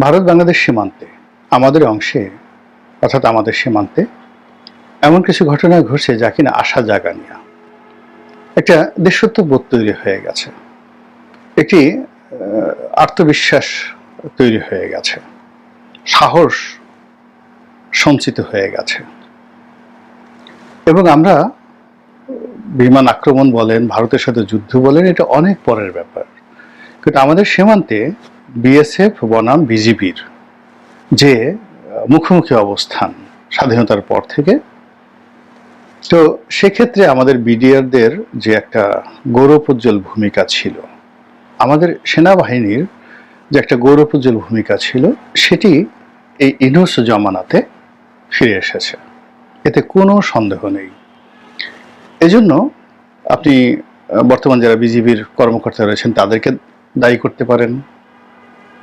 ভারত বাংলাদেশ সীমান্তে, আমাদের অংশে, অর্থাৎ আমাদের সীমান্তে, এমন কিছু ঘটনা ঘটছে যা কিনা আশা জাগা নিয়ে। একটা দেশত্ববোধ তৈরি হয়ে গেছে। একটি আত্মবিশ্বাস তৈরি হয়ে গেছে। সাহস সঞ্চিত হয়ে গেছে। এবং আমরা, বিমান আক্রমণ বলেন, ভারতের সাথে যুদ্ধ বলেন, এটা অনেক পরের ব্যাপার। কিন্তু আমাদের সীমান্তে বিএসএফ বনাম বিজিবির যে মুখোমুখি অবস্থান স্বাধীনতার পর থেকে। তো সেক্ষেত্রে আমাদের বিডিআরদের যে একটা গৌরবোজ্জ্বল ভূমিকা ছিল, আমাদের সেনাবাহিনীর যে একটা গৌরবোজ্জ্বল ভূমিকা ছিল, সেটি এই ইনুস জমানাতে ফিরে এসেছে। এতে কোনো সন্দেহ নেই। এজন্য আপনি বর্তমান যারা বিজিবির কর্মকর্তা রয়েছেন, তাদেরকে দায়ী করতে পারেন।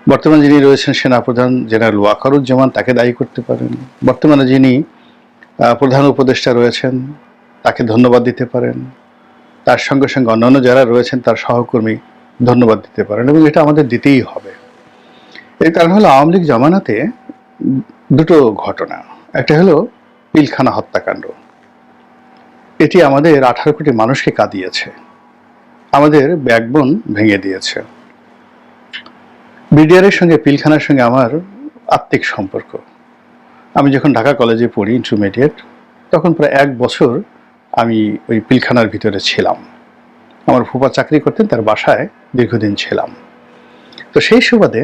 বর্তমান যিনি রয়েছেন সেনাপ্রধান জেনারেল ওয়াকারুজ্জামান, তাকে দায়ী করতে পারেন। বর্তমানে যিনি প্রধান উপদেষ্টা রয়েছেন, তাকে ধন্যবাদ দিতে পারেন। তার সঙ্গে সঙ্গে অন্যান্য যারা রয়েছেন, তার সহকর্মী ধন্যবাদ দিতে পারেন এবং এটা আমাদের দিতেই হবে। এর কারণ হলো আওয়ামী লীগ জামানাতে দুটো ঘটনা। একটা হলো পিলখানা হত্যাকাণ্ড। এটি আমাদের আঠারো কোটি মানুষকে কাঁদিয়েছে। আমাদের ব্যাকবোন ভেঙে দিয়েছে। বিডিআরের সঙ্গে, পিলখানার সঙ্গে আমার আত্মিক সম্পর্ক। আমি যখন ঢাকা কলেজে পড়ি ইন্টারমিডিয়েট তখন প্রায় এক বছর আমি ওই পিলখানার ভিতরে ছিলাম। আমার ফুপা চাকরি করতেন, তার বাসায় দীর্ঘদিন ছিলাম। তো সেই সুবাদে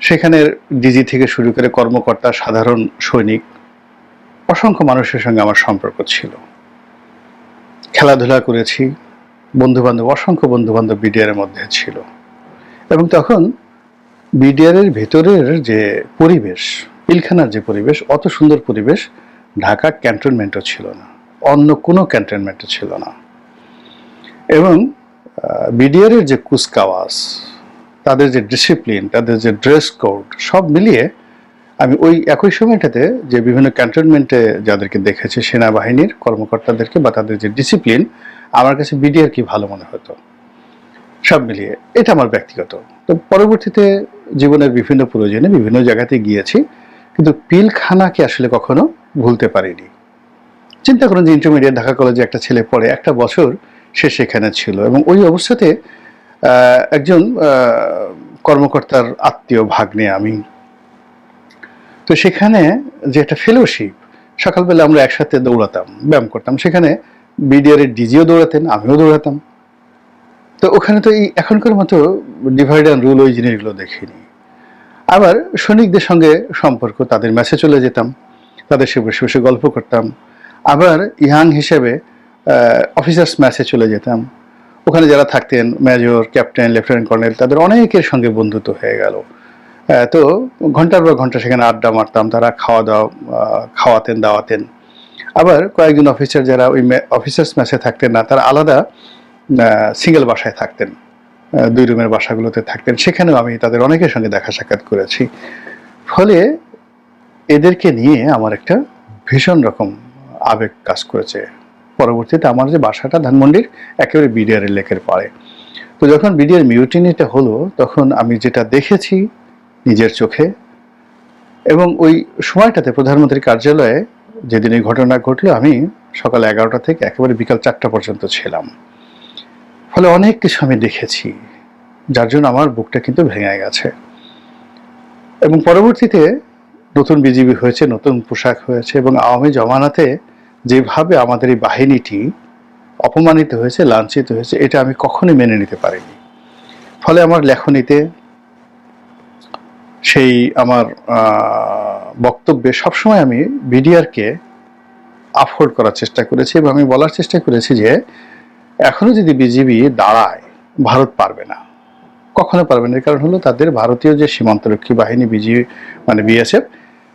সেখানের ডিজি থেকে শুরু করে কর্মকর্তা, সাধারণ সৈনিক, অসংখ্য মানুষের সঙ্গে আমার সম্পর্ক ছিল। খেলাধুলা করেছি বন্ধু বান্ধব অসংখ্য বন্ধু বান্ধব বিডিআরের মধ্যে ছিল। এবং তখন বিডিআরের ভেতরের যে পরিবেশ, পিলখানার যে পরিবেশ, অত সুন্দর পরিবেশ ঢাকা ক্যান্টনমেন্টও ছিল না, অন্য কোনো ক্যান্টনমেন্টও ছিল না। এবং বিডিআরের যে কুচকাওয়াজ, তাদের যে ডিসিপ্লিন, তাদের যে ড্রেস কোড, সব মিলিয়ে আমি ওই একই সময়টাতে যে বিভিন্ন ক্যান্টনমেন্টে যাদেরকে দেখেছি, সেনাবাহিনীর কর্মকর্তাদেরকে বা তাদের যে ডিসিপ্লিন, আমার কাছে বিডিআর কি ভালো মনে হতো? সব মিলিয়ে এটা আমার ব্যক্তিগত। তো পরবর্তীতে জীবনের বিভিন্ন প্রয়োজনে বিভিন্ন জায়গাতে গিয়েছি, কিন্তু পিলখানাকে আসলে কখনো ভুলতে পারিনি। চিন্তা করুন যে ইন্টারমিডিয়েট ঢাকা কলেজে একটা ছেলে পড়ে, একটা বছর সে সেখানে ছিল এবং ওই অবস্থাতে একজন কর্মকর্তার আত্মীয় ভাগ্নে আমি। তো সেখানে যে একটা ফেলোশিপ সকালবেলা আমরা একসাথে দৌড়াতাম, ব্যায়াম করতাম। সেখানে বিডিআর এর ডিজিও দৌড়াতেন, আমিও দৌড়াতাম। তো ওখানে তো এই এখনকার মতো ডিভাইড অ্যান্ড রুল ওই জিনিসগুলো দেখিনি। আবার সৈনিকদের সঙ্গে সম্পর্ক, তাদের ম্যাচে চলে যেতাম, তাদের সে বসে বসে গল্প করতাম। আবার ইয়াং হিসেবে অফিসার্স ম্যাচে চলে যেতাম। ওখানে যারা থাকতেন মেজর ক্যাপ্টেন লেফটেন্যান্ট কর্নেল তাদের অনেকের সঙ্গে বন্ধুত্ব হয়ে গেল। তো ঘণ্টার পর ঘণ্টা সেখানে আড্ডা মারতাম, তারা খাওয়া দাওয়া খাওয়াতেন, দাওয়াতেন। আবার কয়েকজন অফিসার যারা ওই অফিসার্স ম্যাচে থাকতেন না, তারা আলাদা সিঙ্গেল বাসায় থাকতেন দুই রুমের বাসাগুলোতে থাকতেন। সেখানেও আমি তাদের অনেকের সঙ্গে দেখা সাক্ষাৎ করেছি। ফলে এদেরকে নিয়ে আমার একটা ভীষণ রকম আবেগ কাজ করেছে। পরবর্তীতে আমার যে বাসাটা ধানমন্ডির একেবারে বিডিআর লেকের পাড়ে। তো যখন বিডিআর মিউটিনিটা হলো, তখন আমি যেটা দেখেছি নিজের চোখে এবং ওই সময়টাতে প্রধানমন্ত্রীর কার্যালয়ে যেদিন এই ঘটনা ঘটলো, আমি সকাল এগারোটা থেকে একেবারে বিকাল চারটা পর্যন্ত ছিলাম। ফলে অনেক কিছু আমি দেখেছি, যার জন্য আমার বুকটা কিন্তু ভেঙে গেছে। এবং পরবর্তীতে নতুন বিজিবি হয়েছে, নতুন পোশাক হয়েছে এবং আওয়ামী জমানাতে যেভাবে আমাদের এই বাহিনীটি অপমানিত হয়েছে, লাঞ্ছিত হয়েছে, এটা আমি কখনোই মেনে নিতে পারিনি। ফলে আমার লেখনীতে সেই আমার বক্তব্যে সবসময় আমি বিডিআরকে আফোর্ড করার চেষ্টা করেছি এবং আমি বলার চেষ্টা করেছি যে এখনও যদি বিজিবি দাঁড়ায়, ভারত পারবে না। কখনো পারবে না। এর কারণ হলো তাদের ভারতীয় যে সীমান্তরক্ষী বাহিনী বিজি মানে বিএসএফ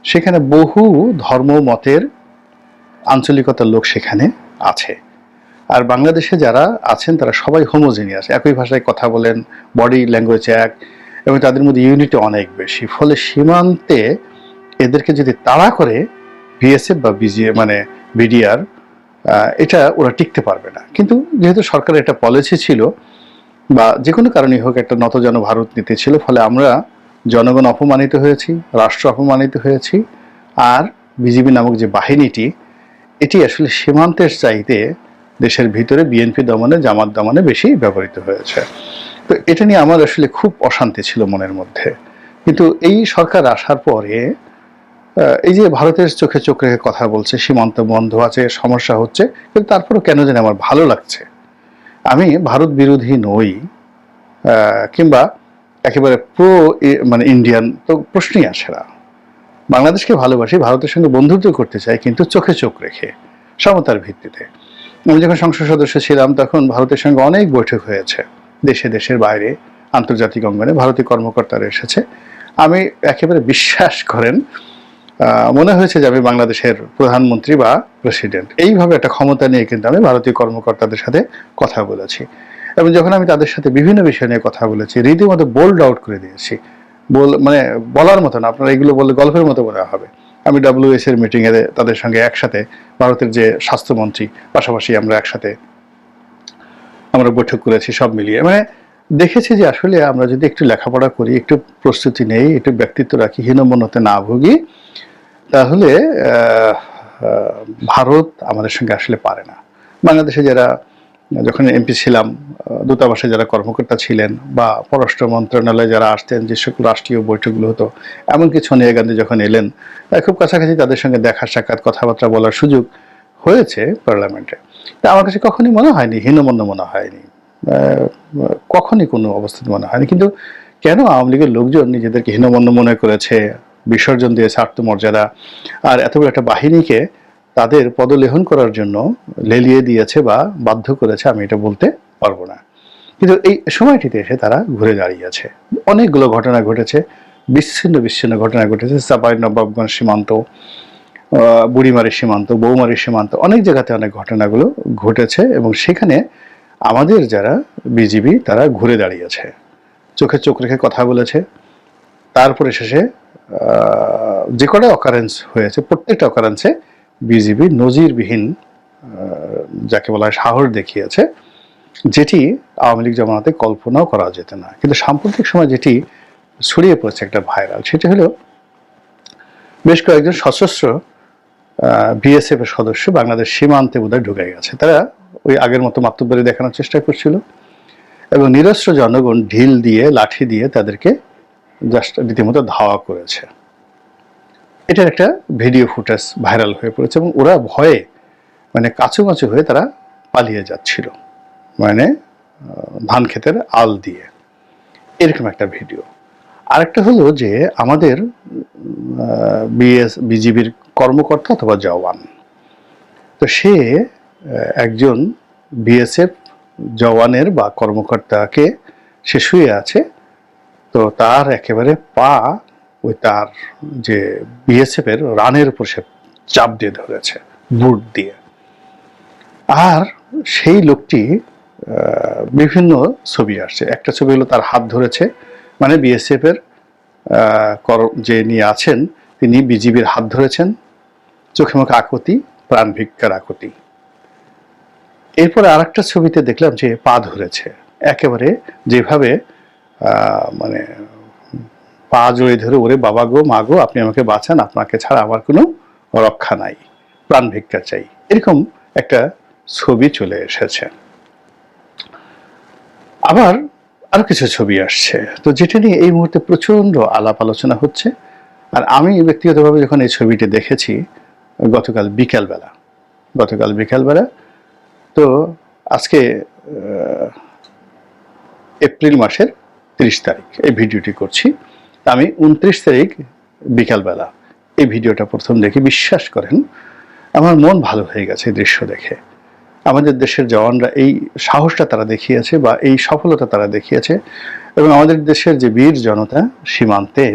সেখানে বহু ধর্ম, মতের আঞ্চলিকতার লোক সেখানে আছে। আর বাংলাদেশে যারা আছেন, তারা সবাই হোমোজিনিয়াস একই ভাষায় কথা বলেন বডি ল্যাঙ্গুয়েজ এক, এবং তাদের মধ্যে ইউনিটি অনেক বেশি। ফলে সীমান্তে এদেরকে যদি তাড়া করে বিএসএফ বা বিজি মানে বিডিআর এটা ওরা টিকতে পারবে না। কিন্তু যেহেতু সরকারের একটা পলিসি ছিল বা যে কোনো কারণেই হোক একটা নতজন ভারত নীতি ছিল, ফলে আমরা জনগণ অপমানিত হয়েছি, রাষ্ট্র অপমানিত হয়েছি, আর বিজেপি নামক যে বাহিনীটি, এটি আসলে সীমান্তের চাইতে দেশের ভিতরে বিএনপি দমনে, জামাত দমনে বেশি ব্যবহৃত হয়েছে। তো এটা নিয়ে আমার আসলে খুব অশান্তি ছিল মনের মধ্যে। কিন্তু এই সরকার আসার পরে এই যে ভারতের চোখে চোখ রেখে কথা বলছে, সীমান্ত বন্ধ আছে, সমস্যা হচ্ছে, কিন্তু তারপরেও কেন জানি আমার ভালো লাগছে? আমি ভারত বিরোধী নই কিংবা একেবারে প্রো মানে ইন্ডিয়ান তো প্রশ্নই আসে না। বাংলাদেশকে ভালোবাসি, ভারতের সঙ্গে বন্ধুত্ব করতে চাই, কিন্তু চোখে চোখ রেখে, সমতার ভিত্তিতে। আমি যখন সংসদ সদস্য ছিলাম, তখন ভারতের সঙ্গে অনেক বৈঠক হয়েছে, দেশে দেশের বাইরে, আন্তর্জাতিক অঙ্গনে, ভারতীয় কর্মকর্তারা এসেছে। আমি একেবারে বিশ্বাস করেন মনে হয়েছে যে আমি বাংলাদেশের প্রধানমন্ত্রী বা প্রেসিডেন্ট এইভাবে একটা ক্ষমতা নিয়ে কিন্তু আমি ভারতীয় কর্মকর্তাদের সাথে কথা বলেছি। এবং যখন আমি তাদের সাথে বিভিন্ন বিষয় নিয়ে কথা বলেছি, রীতিমতো বোল্ড আউট করে দিয়েছি। বল মানে বলার মতো না, আপনারা এগুলো বললে গল্পের মতো মনে হবে। আমি ডাব্লিউএস এর মিটিং এ তাদের সঙ্গে একসাথে ভারতের যে স্বাস্থ্যমন্ত্রী, পাশাপাশি আমরা একসাথে আমরা বৈঠক করেছি সব মিলিয়ে। মানে দেখেছি যে আসলে আমরা যদি একটু লেখাপড়া করি, একটু প্রস্তুতি নেই, একটু ব্যক্তিত্ব রাখি হীনমন্যতে না ভুগি তাহলে ভারত আমাদের সঙ্গে আসলে পারে না। বাংলাদেশে যারা যখন এমপি ছিলাম দূতাবাসে যারা কর্মকর্তা ছিলেন বা পররাষ্ট্র মন্ত্রণালয়ে যারা আসতেন যে সকল রাষ্ট্রীয় বৈঠকগুলো হতো এমনকি সোনিয়া গান্ধী যখন এলেন আহ, খুব কাছাকাছি তাদের সঙ্গে দেখা সাক্ষাৎ কথাবার্তা বলার সুযোগ হয়েছে পার্লামেন্টে। তা আমার কাছে কখনই মনে হয়নি হীনমন্য মনে হয়নি। কখনই কোনো অবস্থাতে মনে হয়নি। কিন্তু কেন আওয়ামী লীগের লোকজন নিজেদেরকে হীনমন্য মনে করেছে? বিসর্জন দিয়েছে আত্মমর্যাদা। আর এত বড় একটা বাহিনীকে তাদের পদলেহন করার জন্য লেলিয়ে দিয়েছে বা বাধ্য করেছে, আমি এটা বলতে পারব না। কিন্তু এই সময়টিতে এসে তারা ঘুরে দাঁড়িয়েছে। অনেকগুলো ঘটনা ঘটেছে, বিচ্ছিন্ন বিচ্ছিন্ন ঘটনা ঘটেছে। সাপাই নবাবগঞ্জ সীমান্ত বুড়িমারি সীমান্ত, বৌমারি সীমান্ত, অনেক জায়গাতে অনেক ঘটনাগুলো ঘটেছে এবং সেখানে আমাদের যারা বিজিবি তারা ঘুরে দাঁড়িয়েছে। চোখে চোখ রেখে কথা বলেছে। তারপরে শেষে যে কটা অকারেন্স হয়েছে, প্রত্যেকটা অকারেন্সে বিজিবি নজিরবিহীন যাকে বলা হয় সাহস দেখিয়েছে, যেটি আওয়ামী লীগ জমানাতে কল্পনাও করা যেত না। কিন্তু সাম্প্রতিক সময় যেটি ছড়িয়ে পড়েছে একটা ভাইরাল সেটি হলো বেশ কয়েকজন সশস্ত্র বিএসএফ এর সদস্য বাংলাদেশ সীমান্তে বোধহয় ঢুকে গেছে। তারা ওই আগের মতো মাতব্বরি দেখানোর চেষ্টা করছিল এবং নিরস্ত্র জনগণ ঢিল দিয়ে, লাঠি দিয়ে তাদেরকে জাস্ট রীতিমতো ধাওয়া করেছে। এটার একটা ভিডিও ফুটেজ ভাইরাল হয়ে পড়েছে এবং ওরা ভয়ে মানে কাছুমাচু হয়ে তারা পালিয়ে যাচ্ছিল। মানে ধান ক্ষেতের আল দিয়ে। এরকম একটা ভিডিও। আরেকটা হলো যে, আমাদের বিএস, বিজিবির কর্মকর্তা অথবা জওয়ান। তো সে একজন বিএসএফ জওয়ানের বা কর্মকর্তাকে সে শুয়ে আছে তো তার একেবারে পা ওই তার যে বিএসএফ এর রানের উপর সে চাপ দিয়ে ধরেছে, বুট দিয়ে। আর সেই লোকটি বিভিন্ন ছবি আসছে। একটা ছবি হলো তার হাত ধরেছে মানে বিএসএফ এর যে নিয়ে আছেন, তিনি বিজিবির হাত ধরেছেন, চোখে মুখে আকুতি, প্রাণ ভিক্ষার আকুতি। এরপরে আরেকটা ছবিতে দেখলাম যে পা ধরেছে। একেবারে যেভাবে মানে পা জড়িয়ে ধরে, ওরে বাবা গো, মা গো, আপনি আমাকে বাঁচান, আপনাকে ছাড়া আমার কোনো রক্ষা নাই, প্রাণ ভিক্ষা চাই। এরকম একটা ছবি চলে এসেছে। আবার আরও কিছু ছবি আসছে। তো যেটা নিয়ে এই মুহূর্তে প্রচণ্ড আলাপ আলোচনা হচ্ছে, আর আমি ব্যক্তিগতভাবে যখন এই ছবিটি দেখেছি, গতকাল বিকালবেলা গতকাল বিকালবেলা, তো আজকে এপ্রিল মাসের তিরিশ তারিখ এই ভিডিওটি করছি। আমি উনত্রিশ তারিখ বিকালবেলা এই ভিডিওটা প্রথম দেখে বিশ্বাস করেন, আমার মন ভালো হয়ে গেছে দৃশ্য দেখে। আমাদের দেশের জওয়ানরা এই সাহসটা তারা দেখিয়েছে বা এই সফলতা তারা দেখিয়েছে এবং আমাদের দেশের যে বীর জনতা সীমান্তে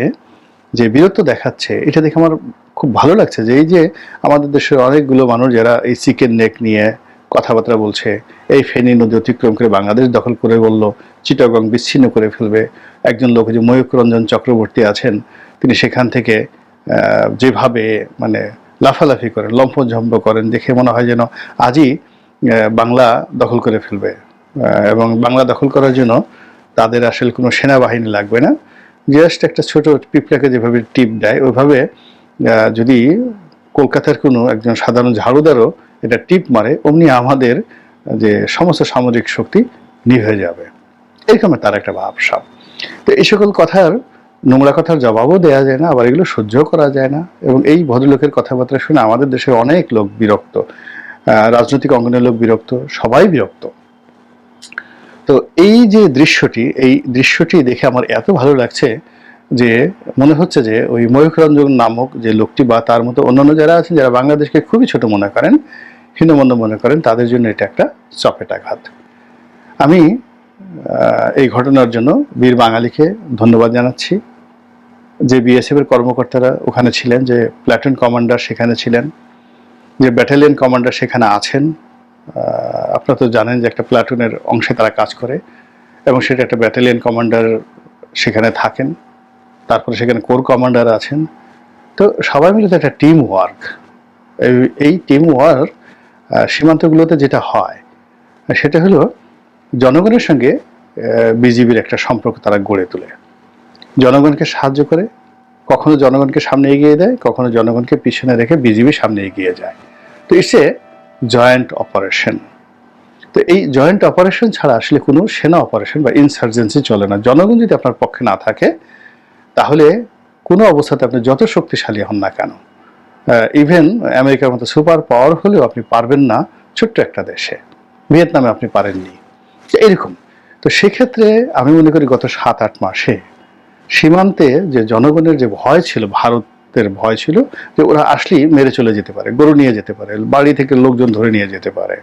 যে বীরত্ব দেখাচ্ছে, এটা দেখে আমার খুব ভালো লাগছে যে এই যে আমাদের দেশের অনেকগুলো মানুষ যারা এই চিকেন নেক নিয়ে কথাবার্তা বলছে, এই ফেনী নদী অতিক্রম করে বাংলাদেশ দখল করে বলল, চিটাগং বিচ্ছিন্ন করে ফেলবে। একজন লোক যে ময়ূক রঞ্জন চক্রবর্তী আছেন, তিনি সেখান থেকে যেভাবে মানে লাফালাফি করেন লম্ফঝম্প করেন, দেখে মনে হয় যেন আজই বাংলা দখল করে ফেলবে। এবং বাংলা দখল করার জন্য তাদের আসলে কোনো সেনাবাহিনী লাগবে না। জাস্ট একটা ছোট পিঁপড়াকে যেভাবে টিপ দেয়, ওইভাবে যদি কলকাতার কোনো একজন সাধারণ ঝাড়ুদারও এটা টিপ মারে, অমনি আমাদের যে সমস্ত সামরিক শক্তি নিভে যাবে। এরকম তার একটা ভাবসাব। তো এই সকল কথার, নোংরা কথার জবাবও দেওয়া যায় না, আবার এগুলো সহ্যও করা যায় না। এবং এই ভদ্রলোকের কথাবার্তা শুনে আমাদের দেশে অনেক লোক বিরক্ত রাজনৈতিক অঙ্গনের লোক বিরক্ত, সবাই বিরক্ত। তো এই যে দৃশ্যটি, এই দৃশ্যটি দেখে আমার এত ভালো লাগছে যে, মনে হচ্ছে যে ওই ময়ূখ রঞ্জন নামক যে লোকটি বা তার মতো অন্যান্য যারা আছেন, যারা বাংলাদেশকে খুবই ছোট মনে করেন হীনমন্দ মনে করেন, তাদের জন্য এটা একটা চপেটাঘাত আমি এই ঘটনার জন্য বীর বাঙালিকে ধন্যবাদ জানাচ্ছি। যে বিএসএফ এর কর্মকর্তারা ওখানে ছিলেন, যে প্ল্যাটুন কমান্ডার সেখানে ছিলেন, যে ব্যাটালিয়ন কমান্ডার সেখানে আছেন আপনারা তো জানেন যে একটা প্ল্যাটুনের অংশে তারা কাজ করে, এবং সেটা একটা ব্যাটালিয়ন কমান্ডার সেখানে থাকেন, তারপরে সেখানে কোর কমান্ডার আছেন। তো সবাই মিলে তো একটা টিম ওয়ার্ক এই টিম ওয়ার্ক সীমান্তগুলোতে যেটা হয়, সেটা হলো জনগণের সঙ্গে বিজিবির একটা সম্পর্ক তারা গড়ে তোলে। জনগণকে সাহায্য করে, কখনো জনগণকে সামনে এগিয়ে দেয়, কখনো জনগণকে পিছনে রেখে বিজিবি সামনে এগিয়ে যায়। তো ইটস এ জয়েন্ট অপারেশন তো এই জয়েন্ট অপারেশন ছাড়া আসলে কোনো সেনা অপারেশন বা ইনসার্জেন্সি চলে না। জনগণ যদি আপনার পক্ষে না থাকে, তাহলে কোনো অবস্থাতে আপনি যত শক্তিশালী হন না কেন? ইভেন আমেরিকার মতো সুপার পাওয়ার হলেও আপনি পারবেন না ছোট্ট একটা দেশে। ভিয়েতনামে আপনি পারেননি। এরকম। তো সেক্ষেত্রে আমি মনে করি গত সাত আট মাসে সীমান্তে যে জনগণের যে ভয় ছিল, ভারতের ভয় ছিল, যে ওরা আসলেই মেরে চলে যেতে পারে, গরু নিয়ে যেতে পারে, বাড়ি থেকে লোকজন ধরে নিয়ে যেতে পারে।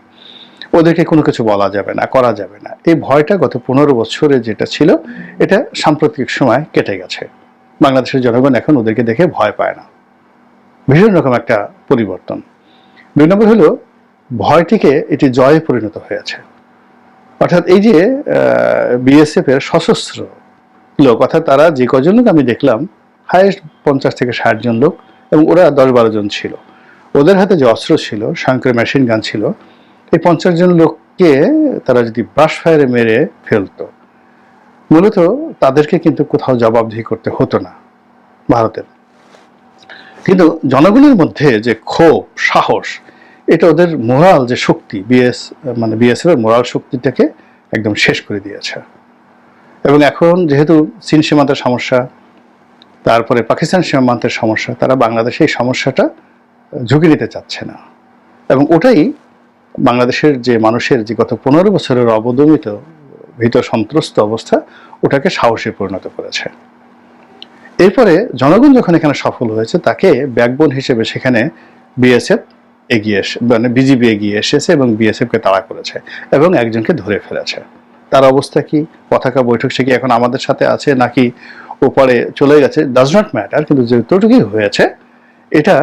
ওদেরকে কোনো কিছু বলা যাবে না, করা যাবে না। এই ভয়টা গত পনেরো বছরে যেটা ছিল, এটা সাম্প্রতিক সময় কেটে গেছে। বাংলাদেশের জনগণ এখন ওদেরকে দেখে ভয় পায় না। ভীষণ রকম একটা পরিবর্তন। দুই নম্বর হলো, ভয়টিকে এটি জয়ে পরিণত হয়েছে। অর্থাৎ এই যে বিএসএফ এর সশস্ত্র লোক, অর্থাৎ তারা যে কজন লোক আমি দেখলাম, হায়েস্ট পঞ্চাশ থেকে ষাট জন লোক এবং ওরা দশ বারো জন ছিল। ওদের হাতে যে অস্ত্র ছিল শঙ্কর মেশিন গান ছিল, এই পঞ্চাশ জন লোককে তারা যদি ব্রাশ ফায়ারে মেরে ফেলতো, মূলত তাদেরকে কিন্তু কোথাও জবাবদিহি করতে হতো না ভারতের। কিন্তু জনগণের মধ্যে যে ক্ষোভ, সাহস, এটা ওদের মোরাল যে শক্তি, বিএস মানে বিএসএফ এর মোরাল শক্তিটাকে একদম শেষ করে দিয়েছে। এবং এখন যেহেতু চীন সীমান্তের সমস্যা, তারপরে পাকিস্তান সীমান্তের সমস্যা, তারা বাংলাদেশে এই সমস্যাটা ঝুঁকি নিতে চাচ্ছে না। এবং ওটাই বাংলাদেশের যে মানুষের যে গত পনেরো বছরের অবদমিত ভীত সন্ত্রস্ত অবস্থা, ওটাকে সাহসে পরিণত করেছে। এরপরে জনগণ যখন এখানে সফল হয়েছে, তাকে ব্যাকবোন হিসেবে সেখানে বিএসএফ এগিয়ে এসে মানে বিজিবি এগিয়ে এসেছে এবং বিএসএফকে তাড়া করেছে এবং একজনকে ধরে ফেলেছে। তার অবস্থা কি? পতাকা বৈঠক সে কি এখন আমাদের সাথে আছে নাকি ওপারে চলে গেছে? ডাজ নট ম্যাটার কিন্তু যে যতটুকুই হয়েছে, এটা